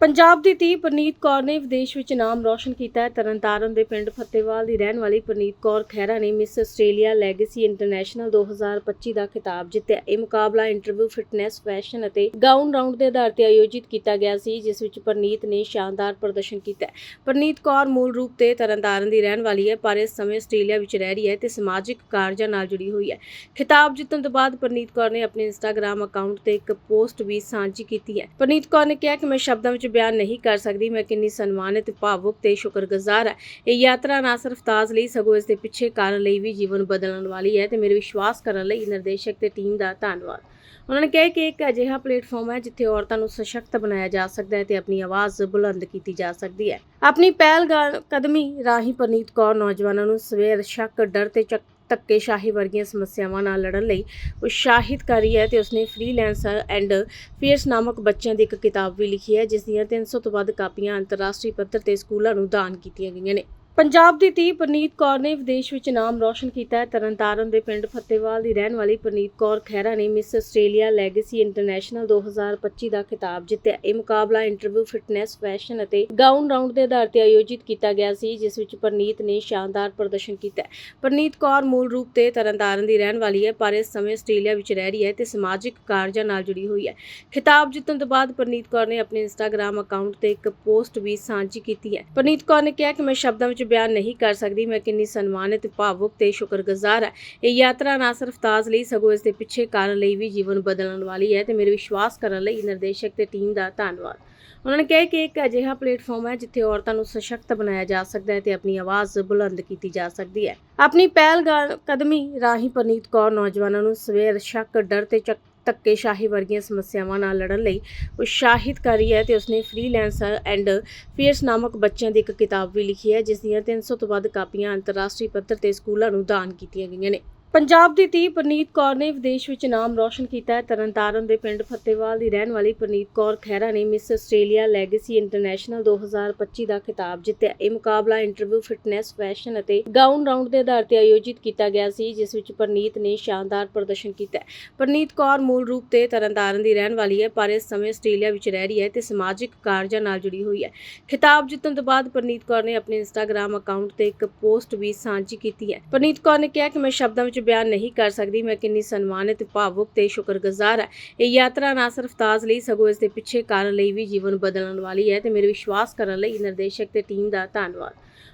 ਪੰਜਾਬ ਦੀ ਧੀ ਪ੍ਰਨੀਤ ਕੌਰ ਨੇ ਵਿਦੇਸ਼ ਵਿੱਚ ਨਾਮ ਰੌਸ਼ਨ ਕੀਤਾ ਹੈ। ਤਰਨਤਾਰਨ ਦੇ ਪਿੰਡ ਫੱਤੇਵਾਲ ਦੀ ਰਹਿਣ ਵਾਲੀ ਪ੍ਰਨੀਤ ਕੌਰ ਖਹਿਰਾ ਨੇ ਮਿਸ ਆਸਟ੍ਰੇਲੀਆ ਲੈਗੇਸੀ ਇੰਟਰਨੈਸ਼ਨਲ 2025 ਦਾ ਖਿਤਾਬ ਜਿੱਤਿਆ। ਇਹ ਮੁਕਾਬਲਾ ਇੰਟਰਵਿਊ, ਫਿਟਨੈਸ, ਫੈਸ਼ਨ ਅਤੇ ਗਾਊਨ ਰਾਉਂਡ ਦੇ ਆਧਾਰ ਤੇ ਆਯੋਜਿਤ ਕੀਤਾ ਗਿਆ ਸੀ, ਜਿਸ ਵਿੱਚ ਪ੍ਰਨੀਤ ਨੇ ਸ਼ਾਨਦਾਰ ਪ੍ਰਦਰਸ਼ਨ ਕੀਤਾ ਹੈ। ਪ੍ਰਨੀਤ ਕੌਰ ਮੂਲ ਰੂਪ ਤੇ ਤਰਨਤਾਰਨ ਦੀ ਰਹਿਣ ਵਾਲੀ ਹੈ, ਪਰ ਇਸ ਸਮੇਂ ਆਸਟ੍ਰੇਲੀਆ ਵਿੱਚ ਰਹਿ ਰਹੀ ਹੈ ਤੇ ਸਮਾਜਿਕ ਕਾਰਜਾਂ ਨਾਲ ਜੁੜੀ ਹੋਈ ਹੈ। ਖਿਤਾਬ ਜਿੱਤਣ ਤੋਂ ਬਾਅਦ ਪ੍ਰਨੀਤ ਕੌਰ ਨੇ ਆਪਣੇ ਇੰਸਟਾਗ੍ਰam ਅਕਾਊਂਟ ਤੇ ਇੱਕ ਪੋਸਟ ਵੀ ਸਾਂਝੀ ਕੀਤੀ ਹੈ। ਪ੍ਰਨੀਤ ਕੌਰ ਨੇ ਕਿਹਾ ਕਿ ਮੈਂ ਸ਼ਬਦਾਂ ਵਿੱਚ ਬਿਆਨ ਨਹੀਂ ਕਰ ਸਕਦੀ। ਮੈਂ ਕਿੰਨੀ ਸਨਮਾਨਿਤ, ਭਾਵੁਕ ਤੇ ਸ਼ੁਕਰਗੁਜ਼ਾਰ ਹਾਂ। ਇਹ ਯਾਤਰਾ ਨਾ ਸਿਰਫ ਤਾਜ ਲਈ, ਸਗੋਂ ਇਸ ਦੇ ਪਿੱਛੇ ਕਾਰਨ ਲਈ ਵੀ ਜੀਵਨ ਬਦਲਣ ਵਾਲੀ ਹੈ ਤੇ ਮੇਰੇ ਵਿਸ਼ਵਾਸ ਕਰਨ ਲਈ ਨਿਰਦੇਸ਼ਕ ਤੇ ਟੀਮ ਦਾ ਧੰਨਵਾਦ। ਉਹਨਾਂ ਨੇ ਕਿਹਾ ਕਿ ਇੱਕ ਅਜਿਹਾ ਪਲੇਟਫਾਰਮ ਹੈ ਜਿੱਥੇ ਔਰਤਾਂ ਨੂੰ ਸਸ਼ਕਤ ਬਣਾਇਆ ਜਾ ਸਕਦਾ ਹੈ ਤੇ ਆਪਣੀ ਆਵਾਜ਼ ਬੁਲੰਦ ਕੀਤੀ ਜਾ ਸਕਦੀ ਹੈ। ਆਪਣੀ ਪਹਿਲ ਕਦਮੀ ਰਾਹੀਂ ਪਰਨੀਤ ਕੌਰ ਨੌਜਵਾਨਾਂ ਨੂੰ ਸਵੇਰ ਸ਼ੱਕ, ਡਰ ਤੇ ਚੱਕ ਧੱਕੇਸ਼ਾਹੀ ਵਰਗੀਆਂ ਸਮੱਸਿਆਵਾਂ ਨਾਲ ਲੜਨ ਲਈ ਉਤਸ਼ਾਹਿਤ ਕਰ ਰਹੀ ਹੈ ਤੇ ਉਸਨੇ ਫ੍ਰੀਲੈਂਸਰ ਐਂਡ ਫੀਅਰਸ ਨਾਮਕ ਬੱਚਿਆਂ ਦੀ ਇੱਕ ਕਿਤਾਬ ਵੀ ਲਿਖੀ ਹੈ ਜਿਸ ਦੀਆਂ 300 ਤੋਂ ਵੱਧ ਕਾਪੀਆਂ ਅੰਤਰਰਾਸ਼ਟਰੀ ਪੱਧਰ ਤੇ ਸਕੂਲਾਂ ਨੂੰ ਦਾਨ ਕੀਤੀਆਂ ਗਈਆਂ ਨੇ। ਪੰਜਾਬ ਦੀ ਧੀ ਪ੍ਰਨੀਤ ਕੌਰ ਨੇ ਵਿਦੇਸ਼ ਵਿੱਚ ਨਾਮ ਰੌਸ਼ਨ ਕੀਤਾ ਹੈ। ਤਰਨਤਾਰਨ ਦੇ ਪਿੰਡ ਫੱਤੇਵਾਲ ਦੀ ਰਹਿਣ ਵਾਲੀ ਪ੍ਰਨੀਤ ਕੌਰ ਖਹਿਰਾ ਨੇ ਮਿਸ ਆਸਟ੍ਰੇਲੀਆ ਲੈਗੇਸੀ ਇੰਟਰਨੈਸ਼ਨਲ 2025 ਦਾ ਖਿਤਾਬ ਜਿੱਤਿਆ। ਇਹ ਮੁਕਾਬਲਾ ਇੰਟਰਵਿਊ, ਫਿਟਨੈਸ, ਫੈਸ਼ਨ ਅਤੇ ਗਾਊਨ ਰਾਉਂਡ ਦੇ ਆਧਾਰ ਤੇ ਆਯੋਜਿਤ ਕੀਤਾ ਗਿਆ ਸੀ, ਜਿਸ ਵਿੱਚ ਪ੍ਰਨੀਤ ਨੇ ਸ਼ਾਨਦਾਰ ਪ੍ਰਦਰਸ਼ਨ ਕੀਤਾ ਹੈ। ਪ੍ਰਨੀਤ ਕੌਰ ਮੂਲ ਰੂਪ ਤੇ ਤਰਨਤਾਰਨ ਦੀ ਰਹਿਣ ਵਾਲੀ ਹੈ, ਪਰ ਇਸ ਸਮੇਂ ਆਸਟ੍ਰੇਲੀਆ ਵਿੱਚ ਰਹਿ ਰਹੀ ਹੈ ਤੇ ਸਮਾਜਿਕ ਕਾਰਜਾਂ ਨਾਲ ਜੁੜੀ ਹੋਈ ਹੈ। ਖਿਤਾਬ ਜਿੱਤਣ ਤੋਂ ਬਾਅਦ ਪ੍ਰਨੀਤ ਕੌਰ ਨੇ ਆਪਣੇ ਇੰਸਟਾਗ੍ਰam ਅਕਾਊਂਟ ਤੇ ਇੱਕ ਪੋਸਟ ਵੀ ਸਾਂਝੀ ਕੀਤੀ ਹੈ। ਪ੍ਰਨੀਤ ਕੌਰ ਨੇ ਕਿਹਾ ਕਿ ਮੈਂ ਸ਼ਬਦਾਂ ਵਿੱਚ ਬਿਆਨ ਨਹੀਂ ਕਰ ਸਕਦੀ। ਮੈਂ ਕਿੰਨੀ ਸਨਮਾਨਿਤ, ਭਾਵੁਕ ਤੇ ਸ਼ੁਕਰਗੁਜ਼ਾਰ ਹਾਂ। ਇਹ ਯਾਤਰਾ ਨਾ ਸਿਰਫ ਤਾਜ ਲਈ, ਸਗੋਂ ਇਸ ਦੇ ਪਿੱਛੇ ਕਾਰਨ ਲਈ ਵੀ ਜੀਵਨ ਬਦਲਣ ਵਾਲੀ ਹੈ ਤੇ ਮੇਰੇ ਵਿਸ਼ਵਾਸ ਕਰਨ ਲਈ ਨਿਰਦੇਸ਼ਕ ਤੇ ਟੀਮ ਦਾ ਧੰਨਵਾਦ। ਉਹਨਾਂ ਨੇ ਕਿਹਾ ਕਿ ਇੱਕ ਅਜਿਹਾ ਪਲੇਟਫਾਰਮ ਹੈ ਜਿੱਥੇ ਔਰਤਾਂ ਨੂੰ ਸਸ਼ਕਤ ਬਣਾਇਆ ਜਾ ਸਕਦਾ ਹੈ ਤੇ ਆਪਣੀ ਆਵਾਜ਼ ਬੁਲੰਦ ਕੀਤੀ ਜਾ ਸਕਦੀ ਹੈ। ਆਪਣੀ ਪਹਿਲ ਕਦਮੀ ਰਾਹੀਂ ਪਰਨੀਤ ਕੌਰ ਨੌਜਵਾਨਾਂ ਨੂੰ ਸਵੇਰ ਸ਼ੱਕ, ਡਰ ਤੇ ਚੱਕ ਧੱਕੇਸ਼ਾਹੀ ਵਰਗੀਆਂ ਸਮੱਸਿਆਵਾਂ ਨਾਲ ਲੜਨ ਲਈ ਉਤਸ਼ਾਹਿਤ ਕਰ ਰਹੀ ਹੈ ਤੇ ਉਸਨੇ ਫ੍ਰੀਲੈਂਸਰ ਐਂਡ ਫੀਅਰਸ ਨਾਮਕ ਬੱਚਿਆਂ ਦੀ ਇੱਕ ਕਿਤਾਬ ਵੀ ਲਿਖੀ ਹੈ ਜਿਸ ਦੀਆਂ 300 ਤੋਂ ਵੱਧ ਕਾਪੀਆਂ ਅੰਤਰਰਾਸ਼ਟਰੀ ਪੱਧਰ ਤੇ ਸਕੂਲਾਂ ਨੂੰ ਦਾਨ ਕੀਤੀਆਂ ਗਈਆਂ ਨੇ। ਪੰਜਾਬ ਦੀ ਧੀ ਪ੍ਰਨੀਤ ਕੌਰ ਨੇ ਵਿਦੇਸ਼ ਵਿੱਚ ਨਾਮ ਰੌਸ਼ਨ ਕੀਤਾ ਹੈ। ਤਰਨਤਾਰਨ ਦੇ ਪਿੰਡ ਫੱਤੇਵਾਲ ਦੀ ਰਹਿਣ ਵਾਲੀ ਪ੍ਰਨੀਤ ਕੌਰ ਖਹਿਰਾ ਨੇ ਮਿਸ ਆਸਟ੍ਰੇਲੀਆ ਲੈਗੇਸੀ ਇੰਟਰਨੈਸ਼ਨਲ 2025 ਦਾ ਖਿਤਾਬ ਜਿੱਤਿਆ। ਇਹ ਮੁਕਾਬਲਾ ਇੰਟਰਵਿਊ, ਫਿਟਨੈਸ, ਫੈਸ਼ਨ ਅਤੇ ਗਾਊਨ ਰਾਉਂਡ ਦੇ ਆਧਾਰ ਤੇ ਆਯੋਜਿਤ ਕੀਤਾ ਗਿਆ ਸੀ, ਜਿਸ ਵਿੱਚ ਪ੍ਰਨੀਤ ਨੇ ਸ਼ਾਨਦਾਰ ਪ੍ਰਦਰਸ਼ਨ ਕੀਤਾ ਹੈ। ਪ੍ਰਨੀਤ ਕੌਰ ਮੂਲ ਰੂਪ ਤੇ ਤਰਨਤਾਰਨ ਦੀ ਰਹਿਣ ਵਾਲੀ ਹੈ, ਪਰ ਇਸ ਸਮੇਂ ਆਸਟ੍ਰੇਲੀਆ ਵਿੱਚ ਰਹਿ ਰਹੀ ਹੈ ਤੇ ਸਮਾਜਿਕ ਕਾਰਜਾਂ ਨਾਲ ਜੁੜੀ ਹੋਈ ਹੈ। ਖਿਤਾਬ ਜਿੱਤਣ ਤੋਂ ਬਾਅਦ ਪ੍ਰਨੀਤ ਕੌਰ ਨੇ ਆਪਣੇ ਇੰਸਟਾਗ੍ਰam ਅਕਾਊਂਟ ਤੇ ਇੱਕ ਪੋਸਟ ਵੀ ਸਾਂਝੀ ਕੀਤੀ ਹੈ। ਪ੍ਰਨੀਤ ਕੌਰ ਨੇ ਕਿਹਾ ਕਿ ਮੈਂ ਸ਼ਬਦਾਂ ਵਿੱਚ ਬਿਆਨ ਨਹੀਂ ਕਰ ਸਕਦੀ। ਮੈਂ ਕਿੰਨੀ ਸਨਮਾਨਿਤ, ਭਾਵੁਕ ਤੇ ਸ਼ੁਕਰਗੁਜ਼ਾਰ ਹਾਂ। ਇਹ ਯਾਤਰਾ ਨਾ ਸਿਰਫ ਤਾਜ ਲਈ, ਸਗੋਂ ਇਸ ਦੇ ਪਿੱਛੇ ਕਾਰਨ ਲਈ ਵੀ ਜੀਵਨ ਬਦਲਣ ਵਾਲੀ ਹੈ ਤੇ ਮੇਰੇ ਵਿਸ਼ਵਾਸ ਕਰਨ ਲਈ ਨਿਰਦੇਸ਼ਕ ਤੇ ਟੀਮ ਦਾ ਧੰਨਵਾਦ।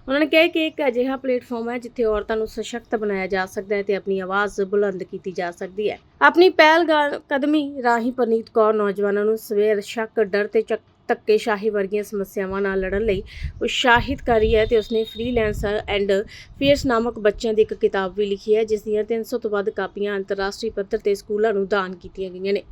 ਉਹਨਾਂ ਨੇ ਕਿਹਾ ਕਿ ਇੱਕ ਅਜਿਹਾ ਪਲੇਟਫਾਰਮ ਹੈ ਜਿੱਥੇ ਔਰਤਾਂ ਨੂੰ ਸਸ਼ਕਤ ਬਣਾਇਆ ਜਾ ਸਕਦਾ ਹੈ ਤੇ ਆਪਣੀ ਆਵਾਜ਼ ਬੁਲੰਦ ਕੀਤੀ ਜਾ ਸਕਦੀ ਹੈ। ਆਪਣੀ ਪਹਿਲ ਕਦਮੀ ਰਾਹੀਂ ਪਰਨੀਤ ਕੌਰ ਨੌਜਵਾਨਾਂ ਨੂੰ ਸਵੇਰ ਸ਼ੱਕ, ਡਰ ਤੇ ਚੱਕ ਧੱਕੇਸ਼ਾਹੀ ਵਰਗੀਆਂ ਸਮੱਸਿਆਵਾਂ ਨਾਲ ਲੜਨ ਲਈ ਉਤਸ਼ਾਹਿਤ ਕਰ ਰਹੀ ਹੈ ਤੇ ਉਸਨੇ ਫ੍ਰੀਲੈਂਸਰ ਐਂਡ ਫੀਅਰਸ ਨਾਮਕ ਬੱਚਿਆਂ ਦੀ ਇੱਕ ਕਿਤਾਬ ਵੀ ਲਿਖੀ ਹੈ ਜਿਸ ਦੀਆਂ 300 ਤੋਂ ਵੱਧ ਕਾਪੀਆਂ ਅੰਤਰਰਾਸ਼ਟਰੀ ਪੱਧਰ ਤੇ ਸਕੂਲਾਂ ਨੂੰ ਦਾਨ ਕੀਤੀਆਂ ਗਈਆਂ ਨੇ।